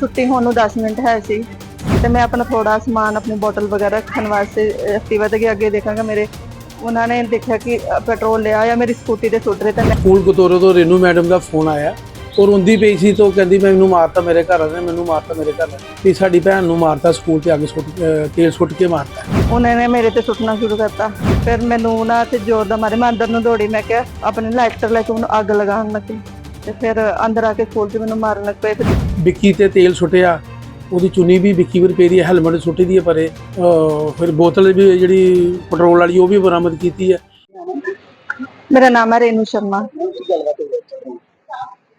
ਛੁੱਟੀ ਹੋਣ ਨੂੰ 10 ਮਿੰਟ ਹੈ ਸੀ ਤੇ ਮੈਂ ਆਪਣਾ ਥੋੜਾ ਸਮਾਨ ਆਪਣੀ ਬੋਟਲ ਵਗੈਰਾ ਰੱਖਣ ਵਾਸਤੇ ਐਕਟਿਵਾ ਤੇ ਗਿਆ ਅੱਗੇ ਦੇਖਾਂਗਾ ਮੇਰੇ ਉਹਨਾਂ ਨੇ ਦੇਖਿਆ ਕਿ ਪੈਟਰੋਲ ਲਿਆ ਜਾਂ ਮੇਰੀ ਸਕੂਟੀ ਤੇ ਸੁੱਟ ਰਹੇ ਤੇ ਮੈਂ ਸਕੂਲ ਗਤੋਰੇ ਤੋਂ ਰੇਨੂ ਮੈਡਮ ਦਾ ਫੋਨ ਆਇਆ। ਉਹ ਰੋਂਦੀ ਪਈ ਸੀ ਤੋਂ ਕਹਿੰਦੀ ਮੈਂ ਮੈਨੂੰ ਮਾਰਤਾ ਮੇਰੇ ਘਰ ਵਾਲੇ ਨੇ ਮੈਨੂੰ ਮਾਰਤਾ ਮੇਰੇ ਘਰ ਵਾਲੇ। ਵੀ ਸਾਡੀ ਭੈਣ ਨੂੰ ਮਾਰਤਾ ਸਕੂਲ ਤੇ ਅੱਗ ਸੁੱਟ ਅਹ ਤੇਲ ਸੁੱਟ ਕੇ ਮਾਰਤਾ। ਉਹਨਾਂ ਨੇ ਮੇਰੇ ਤੇ ਸੁੱਟਣਾ ਸ਼ੁਰੂ ਕਰਤਾ। ਫਿਰ ਮੈਨੂੰ ਨਾ ਤੇ ਜ਼ੋਰ ਦਾ ਮਾਰੇ ਮੈਂ ਅੰਦਰ ਨੂੰ ਦੌੜੀ ਮੈਂ ਕਿਹਾ ਆਪਣੇ ਲਾਈਟਰ ਲੈ ਕੇ ਉਹਨੂੰ ਅੱਗ ਲਗਾਉਣ ਲੱਗੀ। ਤੇ ਫਿਰ ਅੰਦਰ ਆ ਕੇ ਸਕੂਲ 'ਚ ਮੈਨੂੰ ਮਾਰਨ ਲੱਗ ਪਏ ਫਿਰ ਵਿੱਕੀ ਤੇ ਤੇਲ ਸੁੱਟਿਆ ਉਹਦੀ ਚੁੰਨੀ ਵੀ ਵਿੱਕੀ ਪਈ ਦੀ ਹੈ ਹੈਲਮਟ ਸੁੱਟੀ ਦੀ ਹੈ ਪਰੇ ਫਿਰ ਬੋਤਲ ਵੀ ਜਿਹੜੀ ਪੈਟਰੋਲ ਵਾਲੀ ਉਹ ਵੀ ਬਰਾਮਦ ਕੀਤੀ ਹੈ। ਮੇਰਾ ਨਾਮ ਹੈ ਰੇਨੂ ਸ਼ਰਮਾ।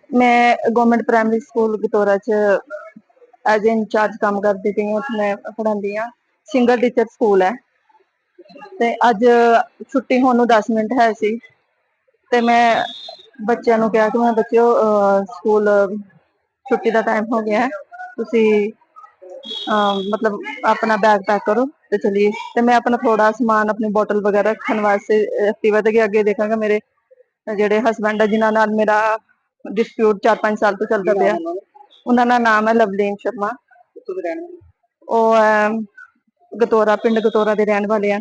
ਮੈਂ ਗਵਰਨਮੈਂਟ ਪ੍ਰਾਇਮਰੀ ਸਕੂਲ ਗਤੋਰਾ ਚ ਐਜ਼ ਇੰਚਾਰਜ ਕੰਮ ਕਰਦੀ ਪਈ ਹਾਂ ਉੱਥੇ ਮੈਂ ਪੜ੍ਹਾਉਂਦੀ ਹਾਂ। ਸਿੰਗਲ ਟੀਚਰ ਸਕੂਲ ਹੈ। ਤੇ ਅੱਜ ਛੁੱਟੀ ਹੋਣ ਨੂੰ 10 ਮਿੰਟ ਹੈ ਸੀ। ਤੇ ਮੈਂ ਬੱਚਿਆਂ ਨੂੰ ਕਿਹਾ ਕਿ ਮੈਂ ਬੱਚਿਓ ਸਕੂਲ ਛੁੱਟੀ ਦਾ ਟਾਈਮ ਹੋ ਗਿਆ ਹੈ। ਤੁਸੀਂ ਮਤਲਬ ਆਪਣਾ ਬੈਗ ਪੈਕ ਕਰੋ ਤੇ ਚਲੀਏ। ਤੇ ਮੈਂ ਆਪਣਾ ਥੋੜਾ ਸਮਾਨ ਆਪਣੀ ਬੋਟਲ ਵਗੈਰਾ ਰੱਖਣ ਵਾਸਤੇ ਐਕਟਿਵਾ ਤੇ ਅੱਗੇ ਦੇਖਾਂਗਾ ਮੇਰੇ ਜਿਹੜੇ ਹਸਬੰਡ ਹੈ ਜਿਨ੍ਹਾਂ ਨਾਲ ਮੇਰਾ ਡਿਸਪਿਊਟ 4-5 ਸਾਲ ਤੋਂ ਚੱਲਦਾ ਪਿਆ। ਉਹਨਾਂ ਦਾ ਨਾਮ ਹੈ ਲਵਲੀਨ ਸ਼ਰਮਾ। ਉਹ ਅਮ, ਗਤੋਰਾ ਪਿੰਡ ਗਤੋਰਾ ਦੇ ਰਹਿਣ ਵਾਲੇ ਆ।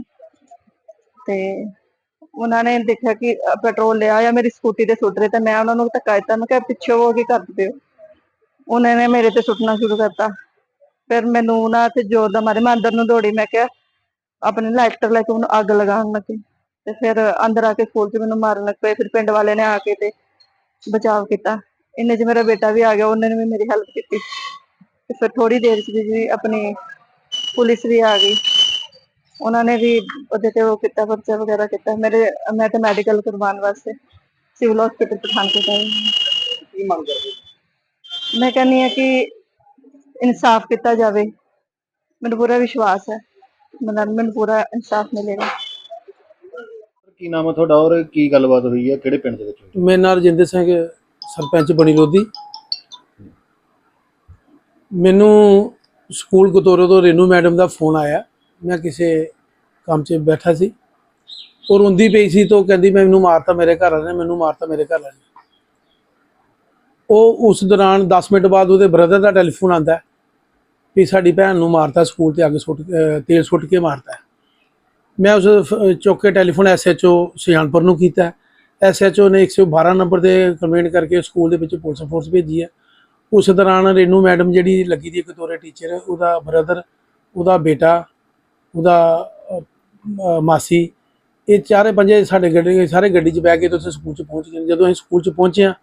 ਤੇ ਉਹਨਾਂ ਨੇ ਦੇਖਿਆ ਕਿ ਪੈਟਰੋਲ ਲਿਆ ਜਾਂ ਮੇਰੀ ਸਕੂਟੀ ਤੇ ਸੁੱਟ ਰਹੇ, ਤੇ ਮੈਂ ਉਹਨਾਂ ਨੂੰ ਧੱਕਾ ਦਿੱਤਾ। ਮੈਂ ਕਿਹਾ, ਪਿੱਛੇ ਹੋ ਕੇ ਕਰਦੇ ਹੋ ਉਹਨਾਂ ਨੇ ਮੇਰੇ ਤੇ ਸੁੱਟਣਾ ਸ਼ੁਰੂ ਕਰਤਾ। ਫਿਰ ਮੈਨੂੰ ਨਾ ਤੇ ਜ਼ੋਰ ਦਾ ਮਾਰੇ ਮੈਂ ਅੰਦਰ ਨੂੰ ਦੌੜੀ, ਮੈਂ ਕਿਹਾ, ਆਪਣੇ ਲਾਈਟਰ ਲੈ ਕੇ ਉਹਨੂੰ ਅੱਗ ਲਗਾਉਣ ਲੱਗੇ। ਤੇ ਫਿਰ ਅੰਦਰ ਆ ਕੇ ਸਕੂਲ 'ਚ ਮੈਨੂੰ ਮਾਰਨ ਲੱਗ ਪਏ। ਫਿਰ ਪਿੰਡ ਵਾਲੇ ਨੇ ਆ ਕੇ ਤੇ ਬਚਾਅ ਕੀਤਾ। ਇੰਨੇ 'ਚ ਮੇਰਾ ਬੇਟਾ ਵੀ ਆ ਗਿਆ। ਉਹਨੇ ਵੀ ਮੇਰੀ ਹੈਲਪ ਕੀਤੀ। ਤੇ ਫਿਰ ਥੋੜੀ ਦੇਰ 'ਚ ਜੀ ਆਪਣੀ ਪੁਲਿਸ ਵੀ ਆ ਗਈ। ਉਹਨਾਂ ਨੇ ਵੀ ਉਹਦੇ ਤੇ ਉਹ ਕੀਤਾ ਪਰਚਾ ਵਗੈਰਾ ਕੀਤਾ। ਮੇਰੇ ਮੈਂ ਤੇ ਮੈਡੀਕਲ ਕਰਵਾਉਣ ਵਾਸਤੇ ਸਿਵਲ ਹਸਪੀਟਲ ਪਠਾਨਕੋਟ ਆਈ ਹਾਂ। ਕੀ ਮੰਗ ਕਰਦੇ ਮੈਂ ਕਹਿੰਦੀ ਹਾਂ ਕਿ ਇਨਸਾਫ ਕੀਤਾ ਜਾਵੇ। ਮੈਨੂੰ ਪੂਰਾ ਵਿਸ਼ਵਾਸ ਹੈ। ਮੈਨੂੰ ਮੈਨੂੰ ਪੂਰਾ ਇਨਸਾਫ ਮਿਲੇਗਾ। ਕੀ ਨਾਮ ਹੈ ਤੁਹਾਡਾ ਔਰ ਕੀ ਗੱਲਬਾਤ ਹੋਈ ਹੈ? ਕਿਹੜੇ ਪਿੰਡ ਦੇ ਵਿੱਚ? ਮੇਰੇ ਨਾਲ ਰਜਿੰਦਰ ਸਿੰਘ ਸਰਪੰਚ ਬਣੀ ਲੋਧੀ। ਮੈਨੂੰ ਸਕੂਲ ਗਤੋਰੇ ਤੋਂ ਰੇਨੂ ਮੈਡਮ ਦਾ ਫੋਨ ਆਇਆ। ਮੈਂ ਕਿਸੇ ਕੰਮ 'ਚ ਬੈਠਾ ਸੀ। ਉਹ ਰੋਂਦੀ ਪਈ ਸੀ ਤੋਂ ਕਹਿੰਦੀ, ਮੈਂ ਮੈਨੂੰ ਮਾਰਤਾ ਮੇਰੇ ਘਰ ਵਾਲੇ ਨੇ, ਮੈਨੂੰ ਮਾਰਤਾ ਮੇਰੇ ਘਰ ਵਾਲੇ ਨੇ। ਉਹ ਉਸ ਦੌਰਾਨ 10 ਮਿੰਟ ਬਾਅਦ ਉਹਦੇ ਬ੍ਰਦਰ ਦਾ ਟੈਲੀਫੋਨ ਆਂਦਾ ਵੀ ਸਾਡੀ ਭੈਣ ਨੂੰ ਮਾਰਤਾ ਸਕੂਲ ਤੇ ਅੱਗ ਸੁੱਟ ਅਹ, ਤੇਲ ਸੁੱਟ ਕੇ ਮਾਰਤਾ ਮੈਂ ਉਸ ਚੌਕੇ ਚੁੱਕ ਕੇ ਟੈਲੀਫੋਨ ਐਸਐਚਓ ਸੁਜਾਨਪੁਰ ਨੂੰ ਕੀਤਾ ਐਸਐਚਓ ਨੇ 112 ਨੰਬਰ ਤੇ ਕੰਪਲੇਂਟ ਕਰਕੇ ਸਕੂਲ ਦੇ ਵਿੱਚ ਪੁਲਿਸ ਫੋਰਸ ਭੇਜੀ ਹੈ। ਉਸ ਦੌਰਾਨ ਰੇਨੂ ਮੈਡਮ ਜਿਹੜੀ ਲੱਗੀ ਦੀ ਇੱਕ ਕਤੋਰੇ ਟੀਚਰ ਉਹਦਾ ਬ੍ਰਦਰ ਉਹਦਾ ਬੇਟਾ ਉਹਦਾ ਮਾਸੀ, ਇਹ ਚਾਰੇ ਪੰਜੇ ਸਾਡੇ ਗੱਡੀ, ਸਾਰੇ ਗੱਡੀ 'ਚ ਬਹਿ ਕੇ ਤੇ ਉੱਥੇ ਸਕੂਲ 'ਚ ਪਹੁੰਚ ਗਏ। ਜਦੋਂ ਅਸੀਂ ਸਕੂਲ 'ਚ ਪਹੁੰਚੇ ਹਾਂ,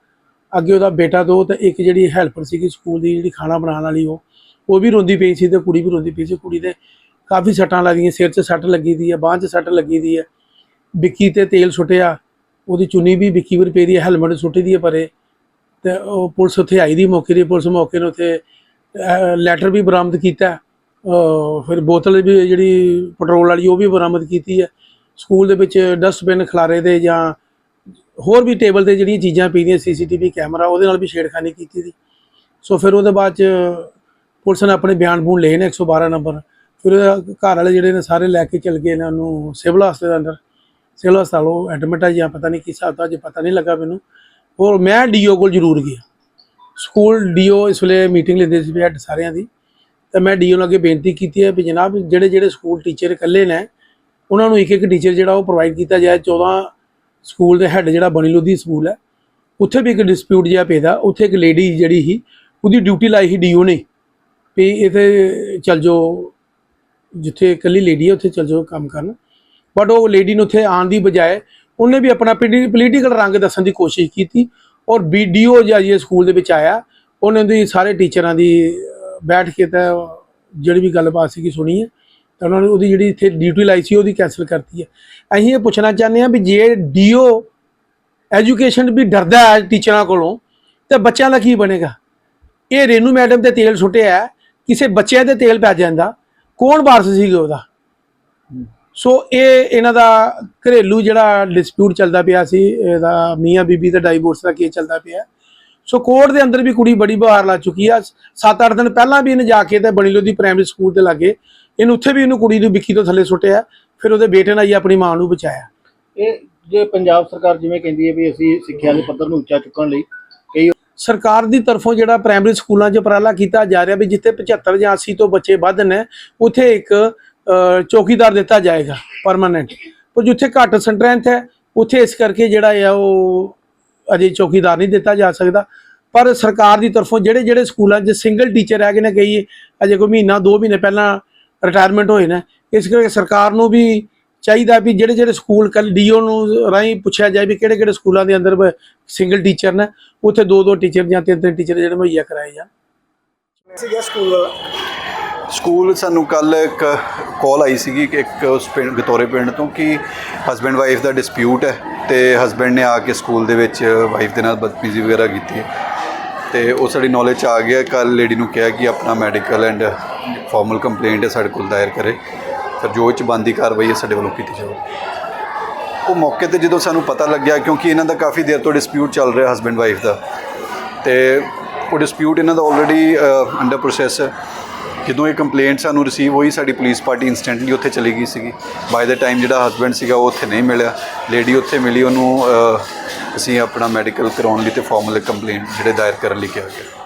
ਅੱਗੇ ਉਹਦਾ ਬੇਟਾ ਦੋ ਤੇ ਇੱਕ ਜਿਹੜੀ ਹੈਲਪਰ ਸੀਗੀ ਸਕੂਲ ਦੀ, ਜਿਹੜੀ ਖਾਣਾ ਬਣਾਉਣ ਵਾਲੀ ਉਹ ਉਹ ਵੀ ਰੋਂਦੀ ਪਈ ਸੀ ਤੇ ਕੁੜੀ ਵੀ ਰੋਂਦੀ ਪਈ ਸੀ। ਕੁੜੀ ਦੇ ਕਾਫੀ ਸੱਟਾਂ ਲੱਗੀਆਂ, ਸਿਰ 'ਚ ਸੱਟ ਲੱਗੀ ਦੀ ਹੈ ਬਾਂਹ 'ਚ ਸੱਟ ਲੱਗੀ ਦੀ ਹੈ ਵਿੱਕੀ ਤੇ ਤੇਲ ਸੁੱਟਿਆ, ਉਹਦੀ ਚੁੰਨੀ ਵੀ ਵਿੱਕੀ ਵਰ ਪਈ ਦੀ ਹੈ ਹੈਲਮਟ ਸੁੱਟੀ ਦੀ ਹੈ ਪਰੇ। ਤੇ ਉਹ ਪੁਲਿਸ ਉੱਥੇ ਆਈ ਦੀ ਮੌਕੇ ਦੀ, ਪੁਲਿਸ ਮੌਕੇ ਨੂੰ ਉੱਥੇ ਲੈਟਰ ਵੀ ਬਰਾਮਦ ਕੀਤਾ। ਫਿਰ ਬੋਤਲ ਵੀ ਜਿਹੜੀ ਪੈਟਰੋਲ ਵਾਲੀ, ਉਹ ਵੀ ਬਰਾਮਦ ਕੀਤੀ ਹੈ। ਸਕੂਲ ਦੇ ਵਿੱਚ ਡਸਟਬਿਨ, ਖਲਾਰੇ ਦੇ ਜਾਂ ਹੋਰ ਵੀ ਟੇਬਲ ਤੇ ਜਿਹੜੀਆਂ ਚੀਜ਼ਾਂ ਪਈਆਂ, ਸੀਸੀਟੀਵੀ ਕੈਮਰਾ, ਉਹਦੇ ਨਾਲ ਵੀ ਛੇੜਖਾਨੀ ਕੀਤੀ ਸੀ। ਸੋ ਫਿਰ ਉਹਦੇ ਬਾਅਦ ਚ ਪੁਲਿਸ ਨੇ ਆਪਣੇ ਬਿਆਨ ਬੂਨ ਲਏ ਨੇ 112 ਨੰਬਰ। ਫਿਰ ਘਰ ਵਾਲੇ ਜਿਹੜੇ ਨੇ ਸਾਰੇ ਲੈ ਕੇ ਚਲ ਗਏ ਨੇ ਉਹਨੂੰ ਸਿਵਲ ਹਸਪਤਾਲ ਦੇ ਅੰਦਰ। ਸਿਵਲ ਹਸਪਤਾਲ ਉਹ ਐਡਮਿਟ ਹੈ ਜਾਂ ਪਤਾ ਨਹੀਂ ਕੀ ਹਿਸਾਬ ਦਾ ਜੇ ਪਤਾ ਨਹੀਂ ਲੱਗਾ ਮੈਨੂੰ। ਹੋਰ ਮੈਂ ਡੀਓ ਕੋਲ ਜ਼ਰੂਰ ਗਿਆ। ਸਕੂਲ ਡੀਓ ਇਸ ਵੇਲੇ ਮੀਟਿੰਗ ਲੈਂਦੇ ਸੀ ਹੈਡ ਸਾਰਿਆਂ ਦੀ। ਤੇ ਮੈਂ ਡੀਓ ਨੂੰ ਅੱਗੇ ਬੇਨਤੀ ਕੀਤੀ ਹੈ ਵੀ ਜਨਾਬ ਜਿਹੜੇ ਜਿਹੜੇ ਸਕੂਲ ਟੀਚਰ ਇਕੱਲੇ ਨੇ, ਉਹਨਾਂ ਨੂੰ ਇੱਕ ਇੱਕ ਟੀਚਰ ਜਿਹੜਾ ਉਹ ਪ੍ਰੋਵਾਈਡ ਕੀਤਾ ਜਾਏ 14 ਸਕੂਲ ਦੇ ਹੈੱਡ ਜਿਹੜਾ ਬਣੀ ਲੁੱਧੀ ਸਕੂਲ ਹੈ, ਉੱਥੇ ਵੀ ਇੱਕ ਡਿਸਪਿਊਟ ਜਿਹਾ ਪੈਦਾ, ਉੱਥੇ ਇੱਕ ਲੇਡੀ ਜਿਹੜੀ ਸੀ, ਉਹਦੀ ਡਿਊਟੀ ਲਾਈ ਸੀ ਡੀਓ ਨੇ, ਵੀ ਇਥੇ ਚੱਲ ਜਾਓ, ਜਿੱਥੇ ਇਕੱਲੀ ਲੇਡੀ ਹੈ, ਉੱਥੇ ਚੱਲ ਜਾਓ ਕੰਮ ਕਰਨ ਬਟ ਉਹ ਲੇਡੀ ਨੂੰ ਉੱਥੇ ਆਉਣ ਦੀ ਬਜਾਏ ਉਹਨੇ ਵੀ ਆਪਣਾ ਪੋਲੀਟੀਕਲ ਰੰਗ ਦੱਸਣ ਦੀ ਕੋਸ਼ਿਸ਼ ਕੀਤੀ, ਔਰ ਵੀਡੀਓ ਜਿਹੜੀ ਸਕੂਲ ਦੇ ਵਿੱਚ ਆਇਆ, ਉਹਨੇ ਉਹਦੀ ਸਾਰੇ ਟੀਚਰਾਂ ਦੀ ਬੈਠ ਕੇ ਤਾਂ ਜਿਹੜੀ ਵੀ ਗੱਲਬਾਤ ਸੀਗੀ ਸੁਣੀ ਹੈ, ਤਾਂ ਉਹਨਾਂ ਨੇ ਉਹਦੀ ਜਿਹੜੀ ਇੱਥੇ ਡਿਊਟੀ ਲਾਈ ਸੀ, ਉਹਦੀ ਕੈਨਸਲ ਕਰਤੀ ਹੈ। ਅਸੀਂ ਇਹ ਪੁੱਛਣਾ ਚਾਹੁੰਦੇ ਹਾਂ ਵੀ ਜੇ ਡੀਓ ਐਜੂਕੇਸ਼ਨ ਵੀ ਡਰਦਾ ਹੈ ਟੀਚਰਾਂ ਕੋਲੋਂ, ਤੇ ਬੱਚਿਆਂ ਦਾ ਕੀ ਬਣੇਗਾ? ਇਹ ਰੇਨੂ ਮੈਡਮ ਤੇ ਤੇਲ ਸੁੱਟਿਆ ਕਿਸੇ ਬੱਚਿਆਂ ਤੇ ਤੇਲ ਪੈ ਜਾਂਦਾ, ਕੌਣ ਵਾਰਸ ਸੀਗਾ ਉਹਦਾ? ਸੋ ਇਹ ਇਹਨਾਂ ਦਾ ਘਰੇਲੂ ਜਿਹੜਾ ਡਿਸਪਿਊਟ ਚੱਲਦਾ ਪਿਆ ਸੀ, ਇਹਦਾ ਮੀਆਂ ਬੀਬੀ ਦਾ ਡਾਈਵੋਰਸ ਦਾ ਕੇਸ ਚੱਲਦਾ ਪਿਆ ਸੋ ਕੋਰਟ ਦੇ ਅੰਦਰ ਵੀ ਕੁੜੀ ਬੜੀ ਬਹਾਰ ਲਾ ਚੁੱਕੀ ਆ। 7-8 ਦਿਨ ਪਹਿਲਾਂ ਵੀ ਇਹਨੇ ਜਾ ਕੇ ਤੇ ਬਣੀ ਲੋਦੀ ਪ੍ਰਾਇਮਰੀ ਸਕੂਲ ਤੇ ਲੱਗੇ। ਇਹਨੂੰ ਉੱਥੇ ਵੀ ਇਹਨੂੰ ਕੁੜੀ ਨੂੰ ਵਿੱਕੀ ਤੋਂ ਥੱਲੇ ਸੁੱਟਿਆ। ਫਿਰ ਉਹਦੇ ਬੇਟੇ ਨੇ ਜੀ ਆਪਣੀ ਮਾਂ ਨੂੰ ਬਚਾਇਆ। ਇਹ ਜੇ ਪੰਜਾਬ ਸਰਕਾਰ ਜਿਵੇਂ ਕਹਿੰਦੀ ਹੈ ਵੀ ਅਸੀਂ ਸਿੱਖਿਆ ਦੇ ਪੱਧਰ ਨੂੰ ਉੱਚਾ ਚੁੱਕਣ ਲਈ ਕਈ ਸਰਕਾਰ ਦੀ ਤਰਫੋਂ ਜਿਹੜਾ ਪ੍ਰਾਇਮਰੀ ਸਕੂਲਾਂ 'ਚ ਉਪਰਾਲਾ ਕੀਤਾ ਜਾ ਰਿਹਾ ਵੀ ਜਿੱਥੇ 75 ਜਾਂ 80 ਤੋਂ ਬੱਚੇ ਵੱਧ ਨੇ ਉੱਥੇ ਇੱਕ ਚੌਕੀਦਾਰ ਦਿੱਤਾ ਜਾਏਗਾ ਪਰਮਾਨੈਂਟ ਪਰ ਜਿੱਥੇ ਘੱਟ ਸਟਰੈਂਥ ਹੈ ਉੱਥੇ ਇਸ ਕਰਕੇ ਜਿਹੜਾ ਆ ਉਹ ਅਜੇ ਚੌਕੀਦਾਰ ਨਹੀਂ ਦਿੱਤਾ ਜਾ ਸਕਦਾ। ਪਰ ਸਰਕਾਰ ਦੀ ਤਰਫੋਂ ਜਿਹੜੇ ਜਿਹੜੇ ਸਕੂਲਾਂ 'ਚ ਸਿੰਗਲ ਟੀਚਰ ਹੈਗੇ ਨੇ, ਕਈ ਅਜੇ ਕੋਈ ਮਹੀਨਾ, ਦੋ ਮਹੀਨੇ ਪਹਿਲਾਂ ਰਿਟਾਇਰਮੈਂਟ ਹੋਏ ਨੇ, ਇਸ ਕਰਕੇ ਸਰਕਾਰ ਨੂੰ ਵੀ ਚਾਹੀਦਾ ਵੀ ਜਿਹੜੇ ਜਿਹੜੇ ਸਕੂਲ ਕੱਲ ਡੀਓ ਨੂੰ ਰਾਹੀਂ ਪੁੱਛਿਆ ਜਾਏ ਵੀ ਕਿਹੜੇ ਕਿਹੜੇ ਸਕੂਲਾਂ ਦੇ ਅੰਦਰ ਸਿੰਗਲ ਟੀਚਰ ਨੇ, ਉੱਥੇ ਦੋ ਦੋ ਟੀਚਰ ਜਾਂ ਤਿੰਨ ਤਿੰਨ ਟੀਚਰ ਜਿਹੜੇ ਮੁਹੱਈਆ ਕਰਾਏ ਜਾਣ। ਸੀਗਾ ਸਕੂਲ ਸਕੂਲ ਸਾਨੂੰ ਕੱਲ ਇੱਕ ਕਾਲ ਆਈ ਸੀਗੀ ਕਿ ਇੱਕ ਉਸ ਪਿੰਡ ਗਤੋਰੇ ਪਿੰਡ ਤੋਂ ਕਿ ਹਸਬੈਂਡ ਵਾਈਫ ਦਾ ਡਿਸਪਿਊਟ ਹੈ ਤੇ ਹਸਬੈਂਡ ਨੇ ਆ ਕੇ ਸਕੂਲ ਦੇ ਵਿੱਚ ਵਾਈਫ ਦੇ ਨਾਲ ਬਦਤਮੀਜ਼ੀ ਵਗੈਰਾ ਕੀਤੀ ਹੈ। ਤੇ ਉਹ ਸਾਡੀ ਨੌਲੇਜ 'ਚ ਆ ਗਿਆ ਕੱਲ ਲੇਡੀ ਨੂੰ ਕਿਹਾ ਕਿ ਆਪਣਾ ਮੈਡੀਕਲ ਐਂਡ ਫਾਰਮਲ ਕੰਪਲੇਂਟ ਹੈ, ਸਾਡੇ ਕੋਲ ਦਾਇਰ ਕਰੇ। ਫਿਰ ਜੋ 'ਚ ਬੰਦੀ ਕਾਰਵਾਈ ਹੈ, ਸਾਡੇ ਵੱਲੋਂ ਕੀਤੀ ਜਾਵੇ ਉਹ ਮੌਕੇ ਤੇ ਜਦੋਂ ਸਾਨੂੰ ਪਤਾ ਲੱਗਿਆ, ਕਿਉਂਕਿ ਇਹਨਾਂ ਦਾ ਕਾਫੀ ਦੇਰ ਤੋਂ ਡਿਸਪਿਊਟ ਚੱਲ ਰਿਹਾ ਹਸਬੈਂਡ ਵਾਈਫ ਦਾ, ਤੇ ਉਹ ਡਿਸਪਿਊਟ ਇਹਨਾਂ ਦਾ ਆਲਰੇਡੀ ਅੰਡਰ ਪ੍ਰੋਸੈਸ ਹੈ। ਜਦੋਂ ਇਹ ਕੰਪਲੇਂਟ ਸਾਨੂੰ ਰਿਸੀਵ ਹੋਈ, ਸਾਡੀ ਪੁਲਿਸ ਪਾਰਟੀ ਇਨਸਟੈਂਟਲੀ ਉੱਥੇ ਚਲੀ ਗਈ ਸੀਗੀ। ਬਾਏ ਦਾ ਟਾਈਮ ਜਿਹੜਾ ਹਸਬੈਂਡ ਸੀਗਾ, ਉਹ ਉੱਥੇ ਨਹੀਂ ਮਿਲਿਆ। ਲੇਡੀ ਉੱਥੇ ਮਿਲੀ, ਉਹਨੂੰ ਅਸੀਂ ਆਪਣਾ ਮੈਡੀਕਲ ਕਰਾਉਣ ਲਈ ਤੇ ਫਾਰਮਲ ਕੰਪਲੇਂਟ ਜਿਹੜੇ ਦਾਇਰ ਕਰਨ ਲਈ ਕਿਹਾ ਗਿਆ।